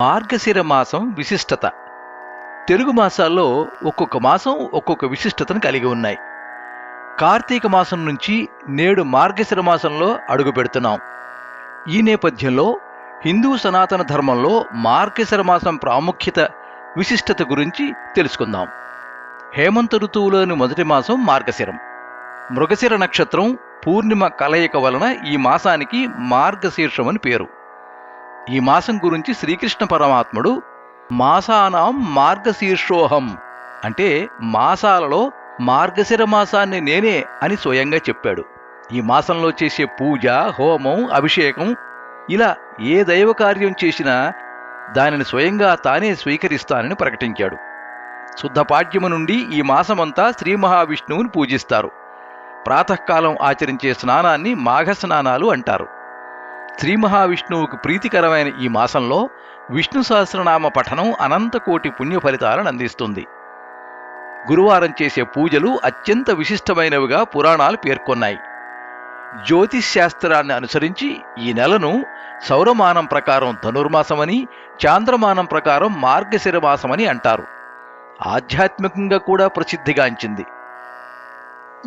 మార్గశిర మాసం విశిష్టత. తెలుగు మాసాల్లో ఒక్కొక్క మాసం ఒక్కొక్క విశిష్టతను కలిగి ఉన్నాయి. కార్తీక మాసం నుంచి నేడు మార్గశిర మాసంలో అడుగు పెడుతున్నాం. ఈ నేపథ్యంలో హిందూ సనాతన ధర్మంలో మార్గశిర మాసం ప్రాముఖ్యత విశిష్టత గురించి తెలుసుకుందాం. హేమంత ఋతువులోని మొదటి మాసం మార్గశిరం. మృగశిర నక్షత్రం పూర్ణిమ కలయిక వలన ఈ మాసానికి మార్గశీర్షమని పేరు. ఈ మాసం గురించి శ్రీకృష్ణ పరమాత్ముడు మాసానాం మార్గశీర్షోహం. అంటే మాసాలలో మార్గశిర మాసాన్ని నేనే అని స్వయంగా చెప్పాడు. ఈ మాసంలో చేసే పూజ హోమం అభిషేకం ఇలా ఏ దైవ కార్యం చేసినా దానిని స్వయంగా తానే స్వీకరిస్తానని ప్రకటించాడు. శుద్ధపాడ్యము నుండి ఈ మాసమంతా శ్రీ మహావిష్ణువుని పూజిస్తారు. ప్రాతకాలం ఆచరించే స్నానాన్ని మాఘ స్నానాలు అంటారు. శ్రీ మహావిష్ణువుకు ప్రీతికరమైన ఈ మాసంలో విష్ణు సహస్రనామ పఠనం అనంతకోటి పుణ్య ఫలితాలను అందిస్తుంది. గురువారం చేసే పూజలు అత్యంత విశిష్టమైనవిగా పురాణాలు పేర్కొన్నాయి. జ్యోతిష్ శాస్త్రాన్ని అనుసరించి ఈ నెలను సౌరమానం ప్రకారం ధనుర్మాసమని చాంద్రమానం ప్రకారం మార్గశిర మాసమని అంటారు. ఆధ్యాత్మికంగా కూడా ప్రసిద్ధిగాంచింది.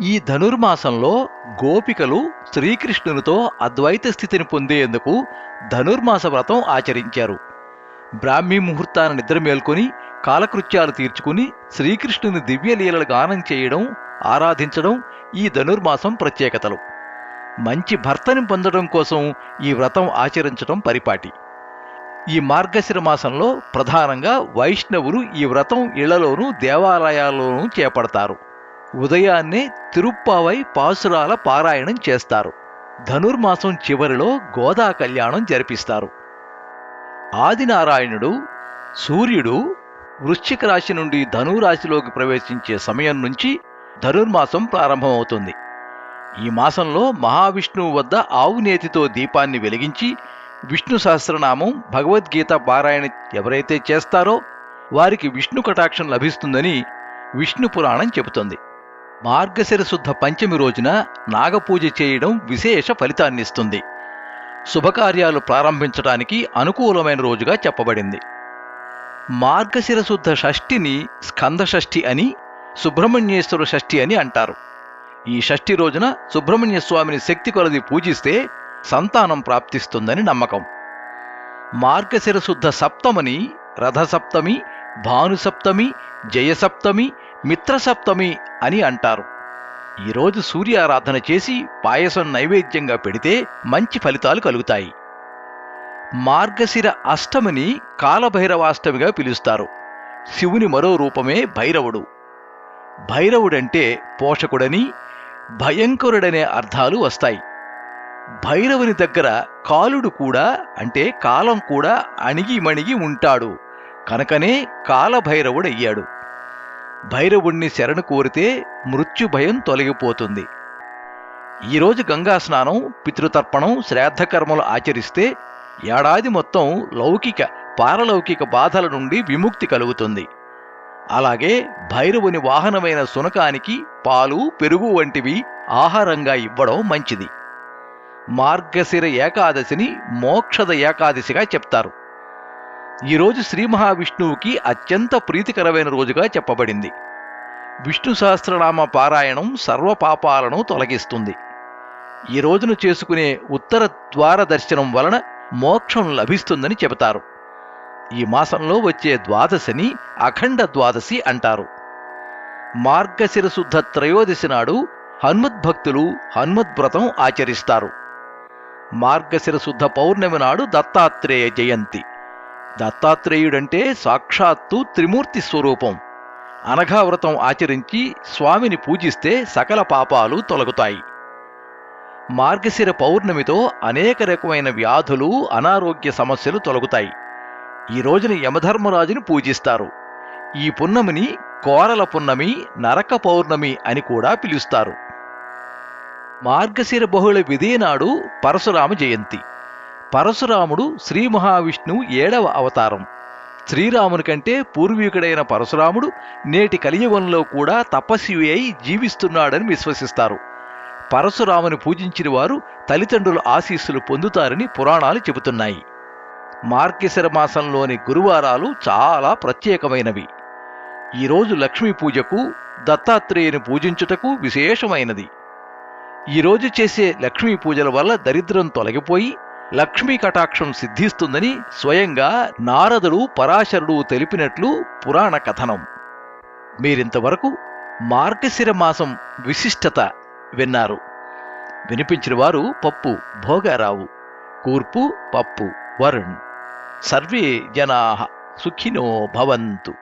ఈ ధనుర్మాసంలో గోపికలు శ్రీకృష్ణునితో అద్వైత స్థితిని పొందేందుకు ధనుర్మాస వ్రతం ఆచరించారు. బ్రాహ్మీ ముహూర్తాన నిద్ర మేల్కొని కాలకృత్యాలు తీర్చుకుని శ్రీకృష్ణుని దివ్యలీలలు గానం చేయడం ఆరాధించడం ఈ ధనుర్మాసం ప్రత్యేకతలు. మంచి భర్తని పొందడం కోసం ఈ వ్రతం ఆచరించడం పరిపాటి. ఈ మార్గశిర మాసంలో ప్రధానంగా వైష్ణవులు ఈ వ్రతం ఇళ్ళలోనూ దేవాలయాల్లోనూ చేపడతారు. ఉదయాన్నే తిరుప్పావై పాసురాల పారాయణం చేస్తారు. ధనుర్మాసం చివరిలో గోదా కళ్యాణం జరిపిస్తారు. ఆదినారాయణుడు సూర్యుడు వృశ్చిక రాశి నుండి ధనురాశిలోకి ప్రవేశించే సమయం నుంచి ధనుర్మాసం ప్రారంభమవుతుంది. ఈ మాసంలో మహావిష్ణువు వద్ద ఆవు నేతితో దీపాన్ని వెలిగించి విష్ణు సహస్రనామం భగవద్గీత పారాయణ ఎవరైతే చేస్తారో వారికి విష్ణు కటాక్షం లభిస్తుందని విష్ణు పురాణం చెబుతుంది. మార్గశిర శుద్ధ పంచమి రోజున నాగపూజ చేయడం విశేష ఫలితాన్నిస్తుంది. శుభకార్యాలు ప్రారంభించడానికి అనుకూలమైన రోజుగా చెప్పబడింది. మార్గశిర శుద్ధ షష్ఠిని స్కంద షష్ఠి అని సుబ్రహ్మణ్యేశ్వర షష్ఠి అని అంటారు. ఈ షష్ఠి రోజున సుబ్రహ్మణ్య స్వామిని శక్తి కొలది పూజిస్తే సంతానం ప్రాప్తిస్తుందని నమ్మకం. మార్గశిర శుద్ధ సప్తమని రథసప్తమి భానుసప్తమి జయసప్తమి మిత్రసప్తమి అని అంటారు. ఈరోజు సూర్యారాధన చేసి పాయసం నైవేద్యంగా పెడితే మంచి ఫలితాలు కలుగుతాయి. మార్గశిర అష్టమిని కాలభైరవాష్టమిగా పిలుస్తారు. శివుని మరో రూపమే భైరవుడు. భైరవుడంటే పోషకుడని భయంకరుడనే అర్థాలు వస్తాయి. భైరవుని దగ్గర కాలుడు కూడా అంటే కాలం కూడా అణిగి మణిగి ఉంటాడు. కనుకనే కాలభైరవుడయ్యాడు. భైరవుణ్ణి శరణు కోరితే మృత్యు భయం తొలగిపోతుంది. ఈరోజు గంగా స్నానం పితృతర్పణం శ్రాద్ధకర్మలు ఆచరిస్తే ఏడాది మొత్తం లౌకిక పారలౌకిక బాధల నుండి విముక్తి కలుగుతుంది. అలాగే భైరవుని వాహనమైన సునకానికి పాలు పెరుగు వంటివి ఆహారంగా ఇవ్వడం మంచిది. మార్గశిర ఏకాదశిని మోక్షద ఏకాదశిగా చెప్తారు. ఈరోజు శ్రీ మహావిష్ణువుకి అత్యంత ప్రీతికరమైన రోజుగా చెప్పబడింది. విష్ణు సహస్రనామ పారాయణం సర్వపాపాలను తొలగిస్తుంది. ఈ రోజును చేసుకునే ఉత్తర ద్వార దర్శనం వలన మోక్షం లభిస్తుందని చెబుతారు. ఈ మాసంలో వచ్చే ద్వాదశిని అఖండ ద్వాదశి అంటారు. మార్గశిరశుద్ధ త్రయోదశి నాడు హనుమద్భక్తులు హనుమద్వ్రతం ఆచరిస్తారు. మార్గశిరశుద్ధ పౌర్ణమి నాడు దత్తాత్రేయ జయంతి. దత్తాత్రేయుడంటే సాక్షాత్తు త్రిమూర్తి స్వరూపం. అనఘావ్రతం ఆచరించి స్వామిని పూజిస్తే సకల పాపాలు తొలగుతాయి. మార్గశిర పౌర్ణమితో అనేక రకమైన వ్యాధులు అనారోగ్య సమస్యలు తొలగుతాయి. ఈ రోజున యమధర్మరాజుని పూజిస్తారు. ఈ పున్నమిని కోరల పున్నమి నరక పౌర్ణమి అని కూడా పిలుస్తారు. మార్గశిర బహుళ విధినాడు పరశురామ జయంతి. పరశురాముడు శ్రీ మహావిష్ణువు ఏడవ అవతారం. శ్రీరాముని కంటే పూర్వీకుడైన పరశురాముడు నేటి కలియుగంలో కూడా తపస్వి అయి జీవిస్తున్నాడని విశ్వసిస్తారు. పరశురాముని పూజించిన వారు తల్లిదండ్రుల ఆశీస్సులు పొందుతారని పురాణాలు చెబుతున్నాయి. మార్గశిర మాసంలోని గురువారాలు చాలా ప్రత్యేకమైనవి. ఈరోజు లక్ష్మీ పూజకు దత్తాత్రేయుని పూజించుటకు విశేషమైనది. ఈరోజు చేసే లక్ష్మీ పూజల వల్ల దరిద్రం తొలగిపోయి లక్ష్మీ కటాక్షం సిద్ధిస్తుందని స్వయంగా నారదుడు పరాశరుడు తెలిపినట్లు పురాణ కథనం. మీరింతవరకు మార్గశిర మాసం విశిష్టత విన్నారు. వినిపించిన వారు పప్పు భోగారావు కూర్పు పప్పు వరుణ్. సర్వే జనా సుఖినో భవంతు.